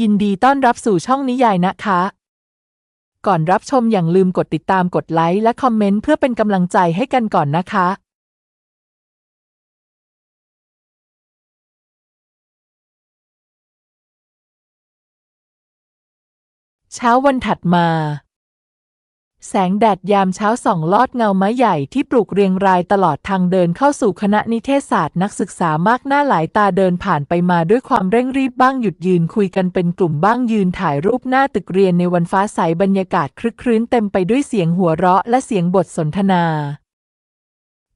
ยินดีต้อนรับสู่ช่องนิยายนะคะ ก่อนรับชมอย่างลืมกดติดตามกดไลค์และคอมเมนต์เพื่อเป็นกำลังใจให้กันก่อนนะคะ เช้าวันถัดมา แสงแดดยามเช้าส่องลอดเงาไม้ใหญ่ที่ปลูกเรียงรายตลอดทางเดินเข้าสู่คณะนิเทศศาสตร์นักศึกษามากหน้าหลายตาเดินผ่านไปมาด้วยความเร่งรีบบ้างหยุดยืนคุยกันเป็นกลุ่มบ้างยืนถ่ายรูปหน้าตึกเรียนในวันฟ้าใสบรรยากาศครึกครื้นเต็มไปด้วยเสียงหัวเราะและเสียงบทสนทนา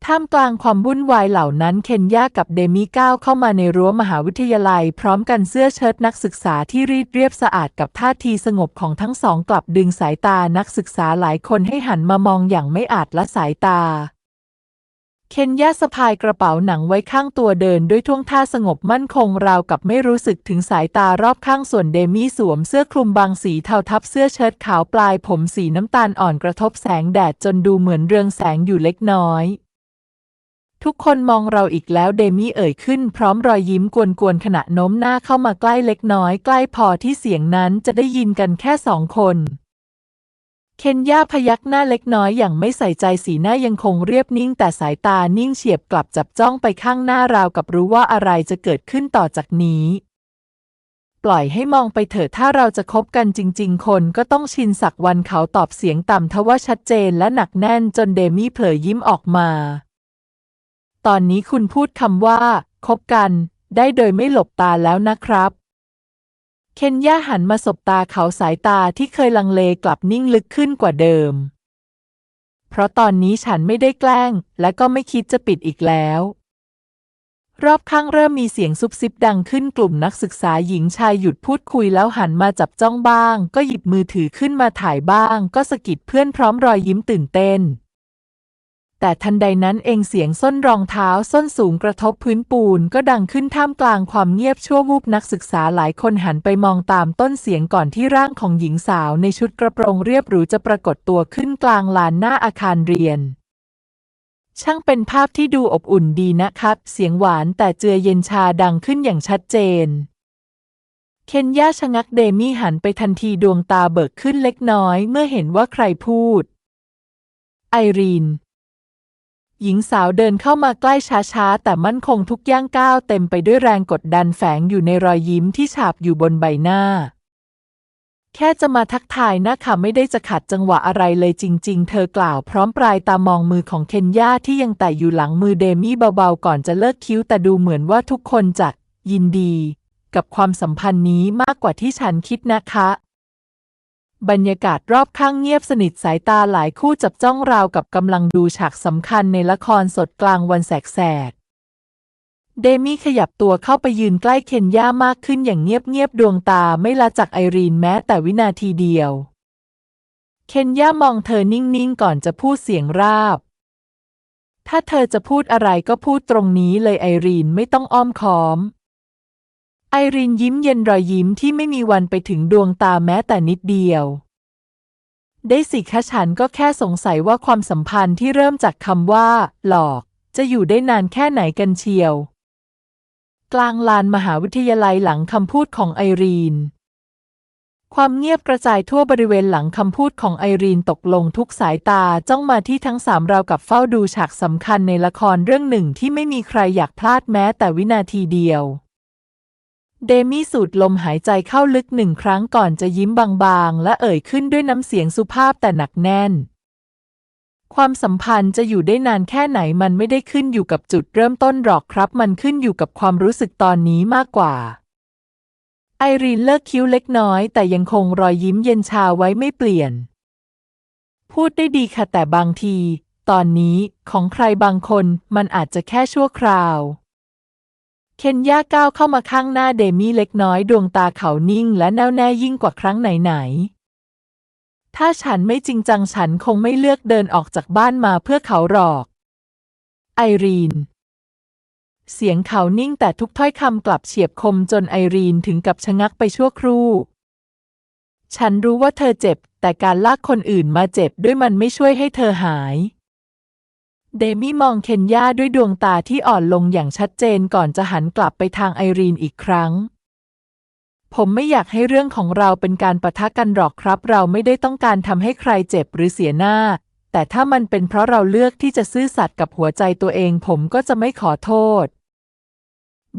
ท่ามกลางความวุ่นวายเหล่านั้นเคนยากับเดมี่ก้าวเข้ามาในรั้วมหาวิทยาลัย พร้อมกันเสื้อเชิ้ตนักศึกษาที่รีดเรียบสะอาดกับท่าทีสงบของทั้งสองกลับดึงสายตานักศึกษาหลายคนให้หันมามองอย่างไม่อาจละสายตา เคนยาสะพายกระเป๋าหนังไว้ข้างตัวเดินด้วยท่วงท่าสงบมั่นคงราวกับไม่รู้สึกถึงสายตารอบข้างส่วนเดมี่สวมเสื้อคลุมบางสีเทาทับเสื้อเชิ้ตขาวปลายผมสีน้ำตาลอ่อนกระทบแสงแดดจนดูเหมือนเรืองแสงอยู่เล็กน้อย ทุกคนมองเราอีกแล้วเดมี่เอ่ยขึ้นพร้อมรอยยิ้มกวนๆขณะโน้มหน้าเข้ามาใกล้เล็กน้อย ใกล้พอที่เสียงนั้นจะได้ยินกันแค่สองคน เคนย่าพยักหน้าเล็กน้อยอย่างไม่ใส่ใจสีหน้ายังคงเรียบนิ่ง แต่สายตานิ่งเฉียบกลับจับจ้องไปข้างหน้าราวกับรู้ว่าอะไรจะเกิดขึ้นต่อจากนี้ปล่อยให้มองไปเถอะถ้าเราจะคบกันจริง ๆ คนก็ต้องชินสักวันเขาตอบเสียงต่ำทว่าชัดเจนและหนักแน่นจนเดมี่เผลอยิ้มออกมา ตอนนี้คุณพูดคำว่า คบกัน ได้โดยไม่หลบตาแล้วนะครับ เคนย่าหันมาสบตาเขาสายตาที่เคยลังเลกลับนิ่งลึกขึ้นกว่าเดิม เพราะตอนนี้ฉันไม่ได้แกล้ง และก็ไม่คิดจะปิดอีกแล้ว รอบข้างเริ่มมีเสียงซุบซิบดังขึ้นกลุ่มนักศึกษาหญิงชายหยุดพูดคุยแล้วหันมาจับจ้องบ้าง ก็หยิบมือถือขึ้นมาถ่ายบ้าง ก็สะกิดเพื่อนพร้อมรอยยิ้มตื่นเต้น แต่ทันใดนั้นเองเสียงส้นรองเท้าส้นสูงกระทบพื้นปูนก็ดังขึ้นท่ามกลางความเงียบชั่ววูบนักศึกษาหลายคนหันไปมองตามต้นเสียงก่อนที่ร่างของหญิงสาวในชุดกระโปรงเรียบหรูจะปรากฏตัวขึ้นกลางลานหน้าอาคารเรียน ช่างเป็นภาพที่ดูอบอุ่นดีนะครับ เสียงหวานแต่เจือเย็นชาดังขึ้นอย่างชัดเจนเคนย่าชะงักเดมี่หันไปทันทีดวงตาเบิกขึ้นเล็กน้อยเมื่อเห็นว่าใครพูด ไอรีน หญิงสาวเดินเข้ามาใกล้ช้าๆ แต่มั่นคงทุกย่างก้าวเต็มไปด้วยแรงกดดันแฝงอยู่ในรอยยิ้มที่ฉาบอยู่บนใบหน้า แค่จะมาทักทายนะค่ะไม่ได้จะขัดจังหวะอะไรเลยจริง ๆ เธอกล่าวพร้อมปลายตามองมือของเคนย่าที่ยังแตะอยู่หลังมือเดมี่เบาๆ ก่อนจะเลิกคิ้วแต่ดูเหมือนว่าทุกคนจะยินดี กับความสัมพันธ์นี้มากกว่าที่ฉันคิดนะคะ บรรยากาศรอบข้างเงียบสนิทสายตาหลายคู่จับจ้องราวกับกำลังดูฉากสำคัญในละครสดกลางวันแสกๆเดมี่ขยับตัวเข้าไปยืนใกล้เคนย่ามากขึ้นอย่างเงียบๆดวงตาไม่ละจากไอรีนแม้แต่วินาทีเดียว เคนย่ามองเธอนิ่งๆก่อนจะพูดเสียงราบ ถ้าเธอจะพูดอะไรก็พูดตรงนี้เลยไอรีนไม่ต้องอ้อมค้อม ไอรินยิ้มเย็นรอยยิ้มที่ไม่มีวันไปถึงดวงตาแม้แต่นิดเดียว ได้สิคะฉันก็แค่สงสัยว่าความสัมพันธ์ที่เริ่มจากคำว่า หลอก จะอยู่ได้นานแค่ไหนกันเชียว กลางลานมหาวิทยาลัยหลังคำพูดของไอรีน ความเงียบกระจายทั่วบริเวณหลังคำพูดของไอรีนตกลงทุกสายตาจ้องมาที่ทั้งสามราวกับเฝ้าดูฉากสำคัญในละครเรื่องหนึ่งที่ไม่มีใครอยากพลาดแม้แต่วินาทีเดียว เดมี่สูดลมหายใจเข้าลึกหนึ่งครั้งก่อนจะยิ้มบางๆ และเอ่ยขึ้นด้วยน้ำเสียงสุภาพแต่หนักแน่น ความสัมพันธ์จะอยู่ได้นานแค่ไหนมันไม่ได้ขึ้นอยู่กับจุดเริ่มต้นหรอกครับ มันขึ้นอยู่กับความรู้สึกตอนนี้มากกว่า ไอรีนเลิกคิ้วเล็กน้อย แต่ยังคงรอยยิ้มเย็นชาไว้ไม่เปลี่ยน พูดได้ดีค่ะแต่บางที ตอนนี้ของใครบางคนมันอาจจะแค่ชั่วคราว เคนย่าก้าวเข้ามาข้างหน้าเดมี่เล็กน้อยดวงตาเขานิ่งและแน่วแน่ยิ่งกว่าครั้งไหนๆ ถ้าฉันไม่จริงจังฉันคงไม่เลือกเดินออกจากบ้านมาเพื่อเขาหรอก ไอรีน เสียงเขานิ่งแต่ทุกถ้อยคำกลับเฉียบคมจนไอรีนถึงกับชะงักไปชั่วครู่ ฉันรู้ว่าเธอเจ็บ แต่การลากคนอื่นมาเจ็บด้วยมันไม่ช่วยให้เธอหาย เดมี่มองเคนยาด้วยดวงตาที่อ่อนลงอย่างชัดเจนก่อนจะหันกลับไปทางไอรีนอีกครั้ง ผมไม่อยากให้เรื่องของเราเป็นการปะทะกันหรอกครับ เราไม่ได้ต้องการทำให้ใครเจ็บหรือเสียหน้า แต่ถ้ามันเป็นเพราะเราเลือกที่จะซื่อสัตย์กับหัวใจตัวเอง ผมก็จะไม่ขอโทษ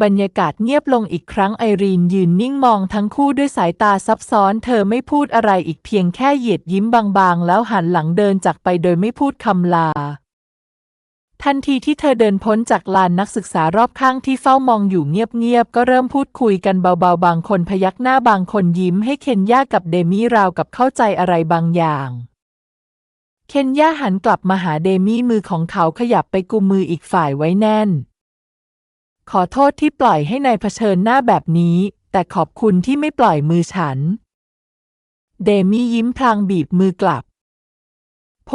บรรยากาศเงียบลงอีกครั้งไอรีนยืนนิ่งมองทั้งคู่ด้วยสายตาซับซ้อน เธอไม่พูดอะไรอีกเพียงแค่เหยียดยิ้มบางๆ แล้วหันหลังเดินจากไปโดยไม่พูดคำลา ทันทีที่เธอเดินพ้นจากลานนักศึกษารอบข้างที่เฝ้ามองอยู่เงียบๆ ก็เริ่มพูดคุยกันเบาๆ บางคนพยักหน้าบางคนยิ้มให้เคนย่ากับเดมี่ราวกับเข้าใจอะไรบางอย่างเคนย่าหันกลับมาหาเดมี่มือของเขาขยับไปกุมมืออีกฝ่ายไว้แน่น ขอโทษที่ปล่อยให้นายเผชิญหน้าแบบนี้ แต่ขอบคุณที่ไม่ปล่อยมือฉัน เดมี่ยิ้มพลางบีบมือกลับ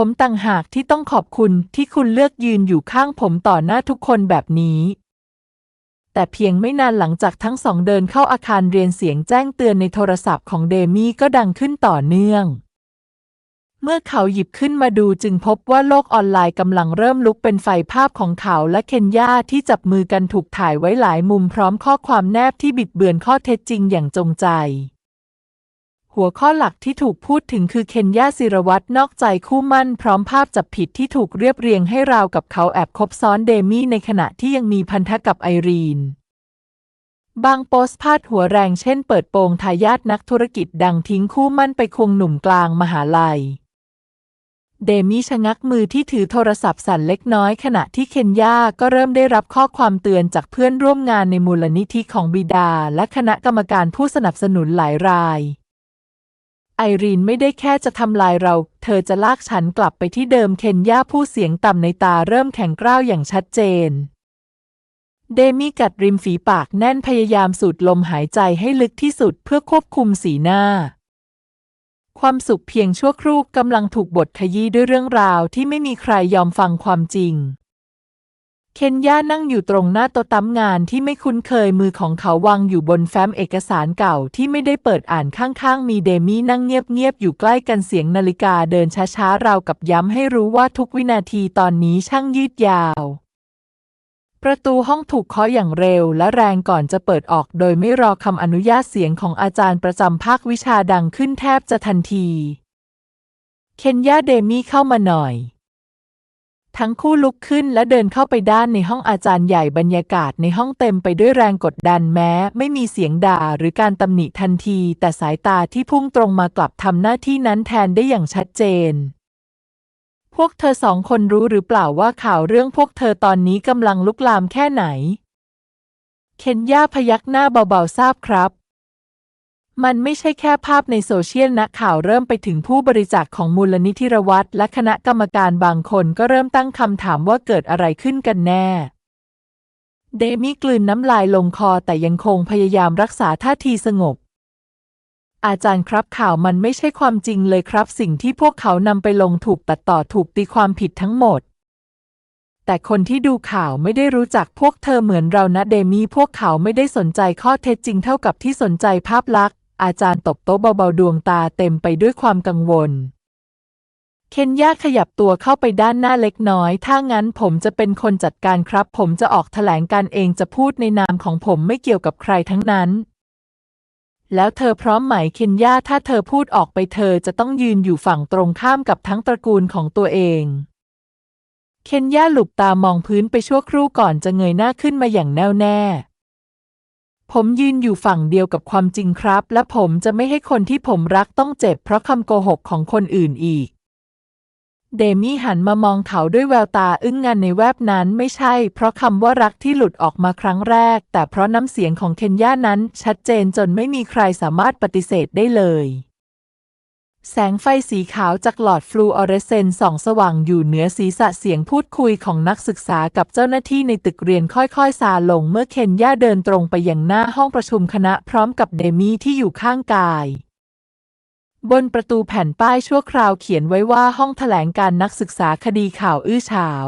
ผมต่างหากที่ต้องขอบคุณที่คุณเลือกยืนอยู่ข้างผมต่อหน้าทุกคนแบบนี้แต่เพียงไม่นานหลังจากทั้งสองเดินเข้าอาคารเรียนเสียงแจ้งเตือนในโทรศัพท์ของเดมี่ก็ดังขึ้นต่อเนื่อง เมื่อเขาหยิบขึ้นมาดูจึงพบว่าโลกออนไลน์กำลังเริ่มลุกเป็นไฟภาพของเขาและเคนยาที่จับมือกันถูกถ่ายไว้หลายมุมพร้อมข้อความแนบที่บิดเบือนข้อเท็จจริงอย่างจงใจ หัวข้อหลักที่ถูกพูดถึงคือเคนยาศิรวัตรนอกใจคู่มั่น พร้อมภาพจับผิดที่ถูกเรียบเรียงให้ราวกับเขาแอบคบซ้อนเดมี่ในขณะที่ยังมีพันธกับไอรีน บางโพสต์พาดหัวแรงเช่นเปิดโปงทายาทนักธุรกิจดังทิ้งคู่มั่นไปควงหนุ่มกลางมหาลัย เดมี่ชะงักมือที่ถือโทรศัพท์สั่นเล็กน้อยขณะที่เคนยาก็เริ่มได้รับข้อความเตือนจากเพื่อนร่วมงานในมูลนิธิของบิดา และคณะกรรมการผู้สนับสนุนหลายราย ไอรีนไม่ได้แค่จะทำลายเรา เธอจะลากฉันกลับไปที่เดิมเคนย่าผู้เสียงต่ำในตาเริ่มแข็งกร้าวอย่างชัดเจน เดมี่กัดริมฝีปากแน่นพยายามสูดลมหายใจให้ลึกที่สุดเพื่อควบคุมสีหน้า ความสุขเพียงชั่วครู่กำลังถูกบดขยี้ด้วยเรื่องราวที่ไม่มีใครยอมฟังความจริง เคนย่านั่งอยู่ตรงหน้าโต๊ะตั้มงานที่ไม่คุ้นเคยมือของเขาวางอยู่บนแฟ้มเอกสารเก่าที่ไม่ได้เปิดอ่านข้างๆ มีเดมี่นั่งเงียบๆ อยู่ใกล้กันเสียงนาฬิกาเดินช้าๆ ราวกับย้ำให้รู้ว่าทุกวินาทีตอนนี้ช่างยืดยาว ประตูห้องถูกเคาะอย่างเร็วและแรงก่อนจะเปิดออกโดยไม่รอคำอนุญาตเสียงของอาจารย์ประจำภาควิชาดังขึ้นแทบจะทันที เคนย่าเดมี่เข้ามาหน่อย ทั้งคู่ลุกขึ้นและเดินเข้าไปด้านในห้องอาจารย์ใหญ่บรรยากาศในห้องเต็มไปด้วยแรงกดดันแม้ ไม่มีเสียงด่าหรือการตำหนิทันที แต่สายตาที่พุ่งตรงมากลับทำหน้าที่นั้นแทนได้อย่างชัดเจน พวกเธอสองคนรู้หรือเปล่าว่าข่าวเรื่องพวกเธอตอนนี้กำลังลุกลามแค่ไหน เคนย่าพยักหน้าเบาๆทราบครับ มันไม่ใช่แค่ภาพในโซเชียลนะข่าวเริ่มไปถึงผู้บริจาคของมูลนิธิรวัตและคณะกรรมการบางคนก็เริ่มตั้งคำถามว่าเกิดอะไรขึ้นกันแน่ เดมี่กลืนน้ำลายลงคอแต่ยังคงพยายามรักษาท่าทีสงบ อาจารย์ครับข่าวมันไม่ใช่ความจริงเลยครับ สิ่งที่พวกเขานำไปลงถูกตัดต่อถูกตีความผิดทั้งหมด แต่คนที่ดูข่าวไม่ได้รู้จักพวกเธอเหมือนเรานะเดมี่พวกเขาไม่ได้สนใจข้อเท็จจริงเท่ากับที่สนใจภาพลักษณ์ อาจารย์ตบโต๊ะเบาๆดวงตาเต็มไปด้วยความกังวล เคนยาขยับตัวเข้าไปด้านหน้าเล็กน้อย ถ้างั้นผมจะเป็นคนจัดการครับ ผมจะออกแถลงการเองจะพูดในนามของผมไม่เกี่ยวกับใครทั้งนั้น แล้วเธอพร้อมไหมเคนยาถ้าเธอพูดออกไปเธอจะต้องยืนอยู่ฝั่งตรงข้ามกับทั้งตระกูลของตัวเองเคนย่าหลุบตามองพื้นไปชั่วครู่ก่อนจะเงยหน้าขึ้นมาอย่างแน่วแน่ ผมยืนอยู่ฝั่งเดียวกับความจริงครับ และผมจะไม่ให้คนที่ผมรักต้องเจ็บเพราะคำโกหกของคนอื่นอีก เดมี่หันมามองเขาด้วยแววตาอึ้งงันในแวบนั้นไม่ใช่ เพราะคำว่ารักที่หลุดออกมาครั้งแรก แต่เพราะน้ำเสียงของเคนย่านั้นชัดเจนจนไม่มีใครสามารถปฏิเสธได้เลย แสงไฟสีขาวจากหลอดฟลูออเรสเซนต์ส่องสว่างอยู่เหนือศีรษะเสียงพูดคุยของนักศึกษากับเจ้าหน้าที่ในตึกเรียนค่อยๆ ซาลงเมื่อเคนย่าเดินตรงไปยังหน้าห้องประชุมคณะพร้อมกับเดมี่ที่อยู่ข้างกาย บนประตูแผ่นป้ายชั่วคราวเขียนไว้ว่าห้องแถลงการนักศึกษาคดีข่าวอื้อฉาว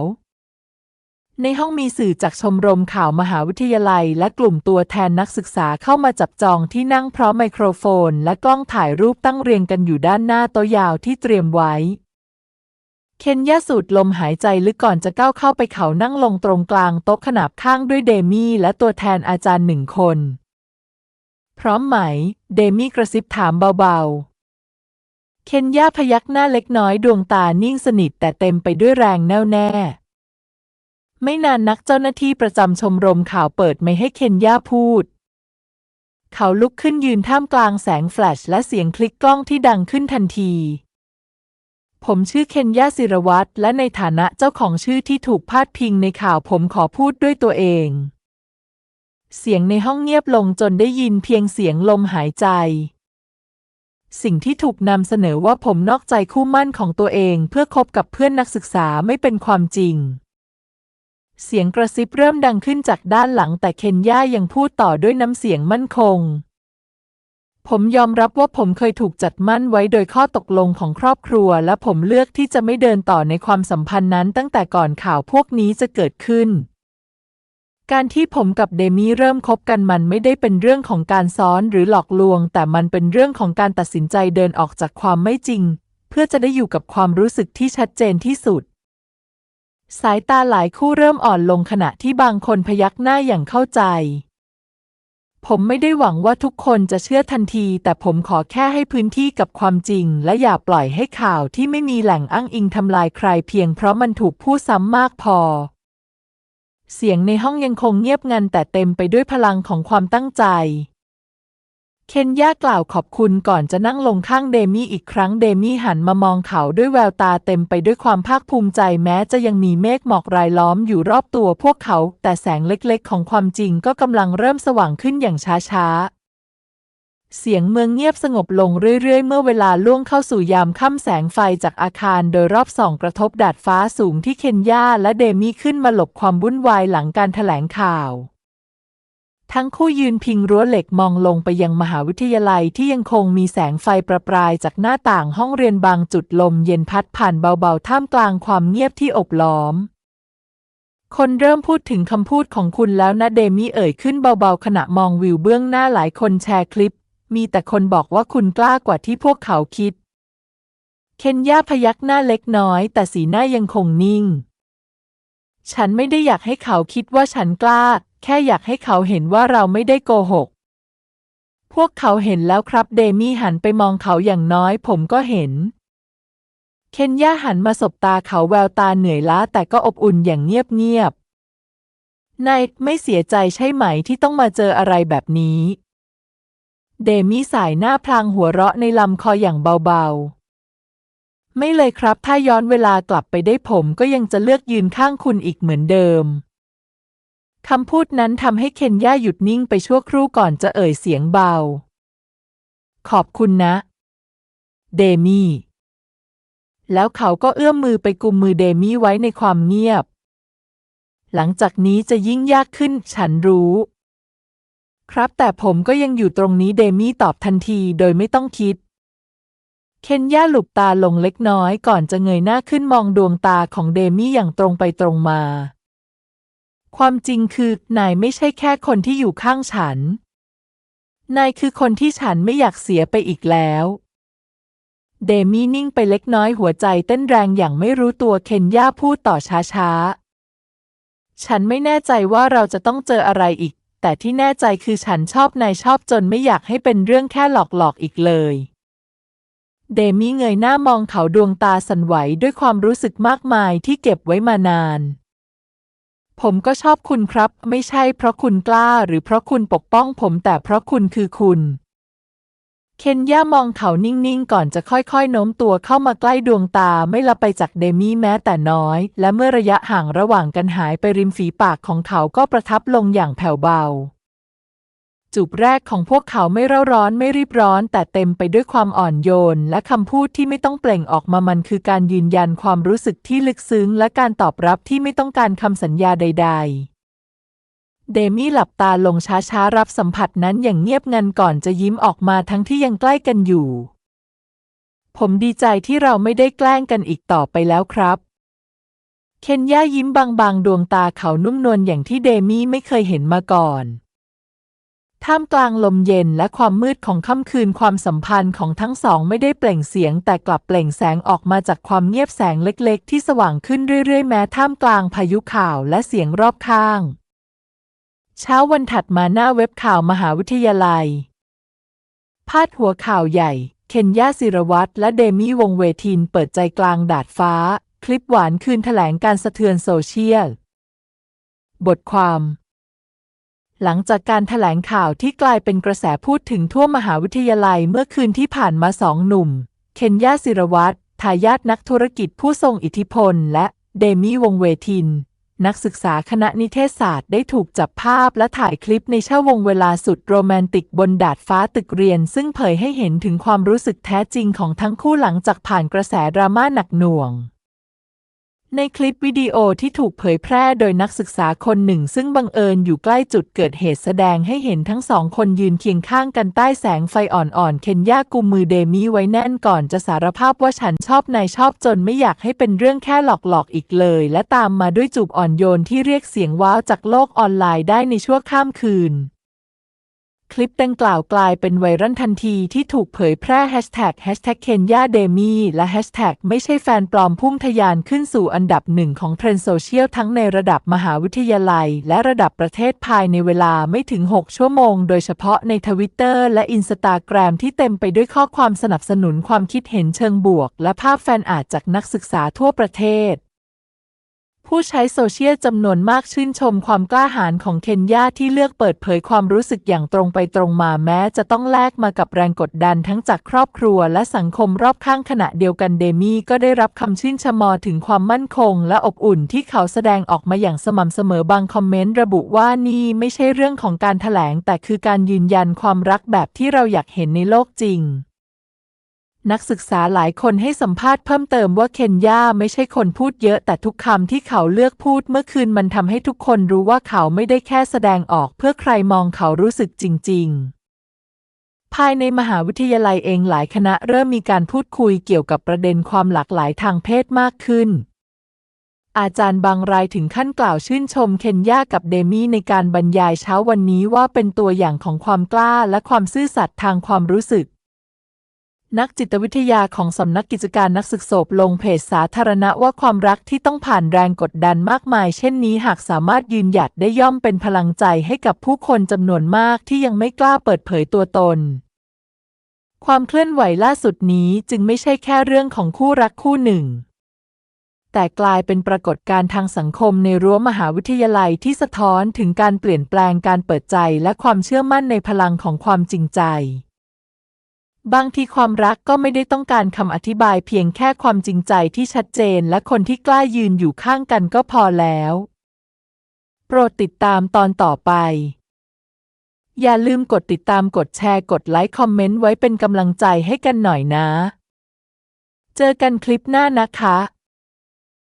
ในห้องมีสื่อจากชมรมข่าวมหาวิทยาลัย และกลุ่มตัวแทนนักศึกษาเข้ามาจับจองที่นั่งพร้อมไมโครโฟน และกล้องถ่ายรูปตั้งเรียงกันอยู่ด้านหน้าโต๊ะยาวที่เตรียมไว้ เคนย่าสูดลมหายใจลึกก่อนจะก้าวเข้าไปเขานั่งลงตรงกลางโต๊ะขนาบข้างด้วยเดมี่และตัวแทนอาจารย์หนึ่งคน พร้อมไหม เดมี่กระซิบถามเบาๆ เคนย่าพยักหน้าเล็กน้อยดวงตานิ่งสนิทแต่เต็มไปด้วยแรงแน่วแน่ ไม่นานนักเจ้าหน้าที่ประจำชมรมข่าวเปิดไม่ให้เคนย่าพูด เขาลุกขึ้นยืนท่ามกลางแสงแฟลชและเสียงคลิกกล้องที่ดังขึ้นทันที ผมชื่อเคนย่าศิรวัตรและในฐานะเจ้าของชื่อที่ถูกพาดพิงในข่าวผมขอพูดด้วยตัวเอง เสียงในห้องเงียบลงจนได้ยินเพียงเสียงลมหายใจ สิ่งที่ถูกนำเสนอว่าผมนอกใจคู่มั่นของตัวเองเพื่อคบกับเพื่อนนักศึกษาไม่เป็นความจริง เสียงกระซิบเริ่มดังขึ้นจากด้านหลังแต่เคนย่ายังพูดต่อด้วยน้ำเสียงมั่นคง ผมยอมรับว่าผมเคยถูกจัดมั่นไว้โดยข้อตกลงของครอบครัว และผมเลือกที่จะไม่เดินต่อในความสัมพันธ์นั้นตั้งแต่ก่อนข่าวพวกนี้จะเกิดขึ้น การที่ผมกับเดมี่เริ่มคบกันมันไม่ได้เป็นเรื่องของการซ้อนหรือหลอกลวง แต่มันเป็นเรื่องของการตัดสินใจเดินออกจากความไม่จริง เพื่อจะได้อยู่กับความรู้สึกที่ชัดเจนที่สุด สายตาหลายคู่เริ่มอ่อนลงขณะที่บางคนพยักหน้าอย่างเข้าใจ ผมไม่ได้หวังว่าทุกคนจะเชื่อทันที แต่ผมขอแค่ให้พื้นที่กับความจริง และอย่าปล่อยให้ข่าวที่ไม่มีแหล่งอ้างอิงทำลายใครเพียงเพราะมันถูกพูดซ้ำมากพอ เสียงในห้องยังคงเงียบงันแต่เต็มไปด้วยพลังของความตั้งใจ เคนย่ากล่าวขอบคุณก่อนจะนั่งลงข้างเดมี่อีกครั้งเดมี่หันมามองเขาด้วยแววตาเต็มไปด้วยความภาคภูมิใจแม้จะยังมีเมฆหมอกรายล้อมอยู่รอบตัวพวกเขา แต่แสงเล็กๆ ของความจริงก็กำลังเริ่มสว่างขึ้นอย่างช้าๆเสียงเมืองเงียบสงบลงเรื่อย ๆ เมื่อเวลาล่วงเข้าสู่ยามค่ำแสงไฟจากอาคารโดยรอบส่องกระทบดาดฟ้าสูงที่เคนยาและเดมี่ขึ้นมาหลบความวุ่นวายหลังการแถลงข่าว ทั้งคู่ยืนพิงรั้วเหล็กมองลงไปยังมหาวิทยาลัยที่ยังคงมีแสงไฟประปรายจากหน้าต่างห้องเรียนบางจุดลมเย็นพัดผ่านเบาๆ ท่ามกลางความเงียบที่อบล้อม คนเริ่มพูดถึงคำพูดของคุณแล้วนะเดมี่เอ่ยขึ้นเบาๆ ขณะมองวิวเบื้องหน้าหลายคนแชร์คลิป มีแต่คนบอกว่าคุณกล้ากว่าที่พวกเขาคิด เคนย่าพยักหน้าเล็กน้อย แต่สีหน้ายังคงนิ่ง ฉันไม่ได้อยากให้เขาคิดว่าฉันกล้า แค่อยากให้เขาเห็นว่าเราไม่ได้โกหก พวกเขาเห็นแล้วครับเดมี่หันไปมองเขาอย่างน้อยผมก็เห็น เคนย่าหันมาสบตาเขาแววตาเหนื่อยล้าแต่ก็อบอุ่นอย่างเงียบๆนายไม่เสียใจใช่ไหมที่ต้องมาเจออะไรแบบนี้ เดมี่สายหน้าพลางหัวเราะในลำคออย่างเบาๆไม่เลยครับ ถ้าย้อนเวลากลับไปได้ผมก็ยังจะเลือกยืนข้างคุณอีกเหมือนเดิม คำพูดนั้นทำให้เคนย่าหยุดนิ่งไปชั่วครู่ก่อนจะเอ่ยเสียงเบา ขอบคุณนะ เดมี่ แล้วเขาก็เอื้อมมือไปกุมมือเดมี่ไว้ในความเงียบ หลังจากนี้จะยิ่งยากขึ้นฉันรู้ ครับแต่ผมก็ยังอยู่ตรงนี้เดมี่ตอบทันทีโดยไม่ต้องคิด เคนย่าหลุบตาลงเล็กน้อยก่อนจะเงยหน้าขึ้นมองดวงตาของเดมี่อย่างตรงไปตรงมา ความจริงคือนายไม่ใช่แค่คนที่อยู่ข้างฉัน นายคือคนที่ฉันไม่อยากเสียไปอีกแล้ว เดมี่นิ่งไปเล็กน้อยหัวใจเต้นแรงอย่างไม่รู้ตัวเคนย่าพูดต่อช้าๆ ฉันไม่แน่ใจว่าเราจะต้องเจออะไรอีก แต่ที่แน่ใจคือฉันชอบนายชอบจนไม่อยากให้เป็นเรื่องแค่หลอกๆอีกเลยเดมี่เงยหน้ามองเขาดวงตาสั่นไหวด้วยความรู้สึกมากมายที่เก็บไว้มานาน ผมก็ชอบคุณครับ ไม่ใช่เพราะคุณกล้าหรือเพราะคุณปกป้องผมแต่เพราะคุณคือคุณ เคนย่ามองเขานิ่ง ๆ ก่อนจะค่อย ๆ โน้มตัวเข้ามาใกล้ดวงตาไม่ละไปจากเดมี่แม้แต่น้อย และเมื่อระยะห่างระหว่างกันหายไปริมฝีปากของเขาก็ประทับลงอย่างแผ่วเบา จูบแรกของพวกเขาไม่เร่าร้อนไม่รีบร้อน แต่เต็มไปด้วยความอ่อนโยน และคำพูดที่ไม่ต้องเปล่งออกมามันคือการยืนยันความรู้สึกที่ลึกซึ้ง และการตอบรับที่ไม่ต้องการคำสัญญาใด ๆ เดมี่หลับตาลงช้าๆ รับสัมผัสนั้นอย่างเงียบงันก่อนจะยิ้มออกมาทั้งที่ยังใกล้กันอยู่ ผมดีใจที่เราไม่ได้แกล้งกันอีกต่อไปแล้วครับเคนย่ายิ้มบางๆ ดวงตาเขานุ่มนวลอย่างที่เดมี่ไม่เคยเห็นมาก่อน ท่ามกลางลมเย็นและความมืดของค่ำคืนความสัมพันธ์ของทั้งสองไม่ได้เปล่งเสียง แต่กลับเปล่งแสงออกมาจากความเงียบแสงเล็กๆ ที่สว่างขึ้นเรื่อยๆ แม้ท่ามกลางพายุข่าวและเสียงรอบข้าง เช้าวันถัดมาหน้าเว็บข่าวมหาวิทยาลัย พาดหัวข่าวใหญ่ เคนยาศิรวัตรและเดมี่วงเวทินเปิดใจกลางดาดฟ้า คลิปหวานคืนแถลงการสะเทือนโซเชียล บทความ หลังจากการแถลงข่าวที่กลายเป็นกระแสพูดถึงทั่วมหาวิทยาลัยเมื่อคืนที่ผ่านมาสองหนุ่ม เคนยาศิรวัตรทายาทนักธุรกิจผู้ทรงอิทธิพล และเดมี่วงเวทิน นักศึกษาคณะนิเทศศาสตร์ได้ถูกจับภาพและถ่ายคลิปในเช่วงวงเวลาสุดโรแมนติกบนดาดฟ้าตึกเรียน ซึ่งเผยให้เห็นถึงความรู้สึกแท้จริงของทั้งคู่หลังจากผ่านกระแสดราม่าหนักหน่วง ในคลิปวิดีโอที่ถูกเผยแพร่โดยนักศึกษาคนหนึ่ง ซึ่งบังเอิญอยู่ใกล้จุดเกิดเหตุแสดงให้เห็นทั้งสองคนยืนเคียงข้างกันใต้แสงไฟอ่อนๆ เคนยากุมมือเดมี่ไว้แน่นก่อนจะสารภาพว่าฉันชอบนายชอบจนไม่อยากให้เป็นเรื่องแค่หลอกๆอีกเลย และตามมาด้วยจูบอ่อนโยนที่เรียกเสียงว้าวจากโลกออนไลน์ได้ในชั่วข้ามคืน คลิปดังกล่าวกลายเป็นไวรัลทันทีที่ถูกเผยแพร่แฮชแท็กแฮชแท็กเคนยาเดมี่และแฮชแท็กไม่ใช่แฟนปลอมพุ่งทะยานขึ้นสู่อันดับหนึ่งของเทรนด์โซเชียลทั้งในระดับมหาวิทยาลัย และระดับประเทศภายในเวลาไม่ถึง 6 ชั่วโมง โดยเฉพาะในทวิตเตอร์และอินสตาแกรมที่เต็มไปด้วยข้อความสนับสนุนความคิดเห็นเชิงบวก และภาพแฟนอาร์ตจากนักศึกษาทั่วประเทศ ผู้ใช้โซเชียลจำนวนมากชื่นชมความกล้าหาญของเคนยาที่เลือกเปิดเผยความรู้สึกอย่างตรงไปตรงมาแม้จะต้องแลกมากับแรงกดดันทั้งจากครอบครัวและสังคมรอบข้างขณะเดียวกันเดมี่ก็ได้รับคำชื่นชมอถึงความมั่นคงและอบอุ่นที่เขาแสดงออกมาอย่างสม่ำเสมอบางคอมเมนต์ระบุว่านี่ไม่ใช่เรื่องของการถแถลงแต่คือการยืนยันความรักแบบที่เราอยากเห็นในโลกจริง นักศึกษาหลายคนให้สัมภาษณ์เพิ่มเติมว่าเคนยาไม่ใช่คนพูดเยอะแต่ทุกคำที่เขาเลือกพูดเมื่อคืนมันทำให้ทุกคนรู้ว่าเขาไม่ได้แค่แสดงออกเพื่อใครมองเขารู้สึกจริง ๆภายในมหาวิทยาลัยเองหลายคณะเริ่มมีการพูดคุยเกี่ยวกับประเด็นความหลากหลายทางเพศมากขึ้น อาจารย์บางรายถึงขั้นกล่าวชื่นชมเคนยากับเดมี่ในการบรรยายเช้าวันนี้ว่าเป็นตัวอย่างของความกล้าและความซื่อสัตย์ทางความรู้สึก นักจิตวิทยาของสำนักกิจการนักศึกษาลงเพจสาธารณะว่าความรักที่ต้องผ่านแรงกดดันมากมาย เช่นนี้หากสามารถยืนหยัดได้ย่อมเป็นพลังใจให้กับผู้คนจำนวนมากที่ยังไม่กล้าเปิดเผยตัวตน ความเคลื่อนไหวล่าสุดนี้จึงไม่ใช่แค่เรื่องของคู่รักคู่หนึ่ง แต่กลายเป็นปรากฏการณ์ทางสังคมในรั้วมหาวิทยาลัยที่สะท้อนถึงการเปลี่ยนแปลงการเปิดใจและความเชื่อมั่นในพลังของความจริงใจ บางทีความรักก็ไม่ได้ต้องการคำอธิบายเพียงแค่ความจริงใจที่ชัดเจนและคนที่กล้ายืนอยู่ข้างกันก็พอแล้ว โปรดติดตามตอนต่อไป อย่าลืมกดติดตามกดแชร์กดไลค์คอมเมนต์ไว้เป็นกำลังใจให้กันหน่อยนะ เจอกันคลิปหน้านะคะ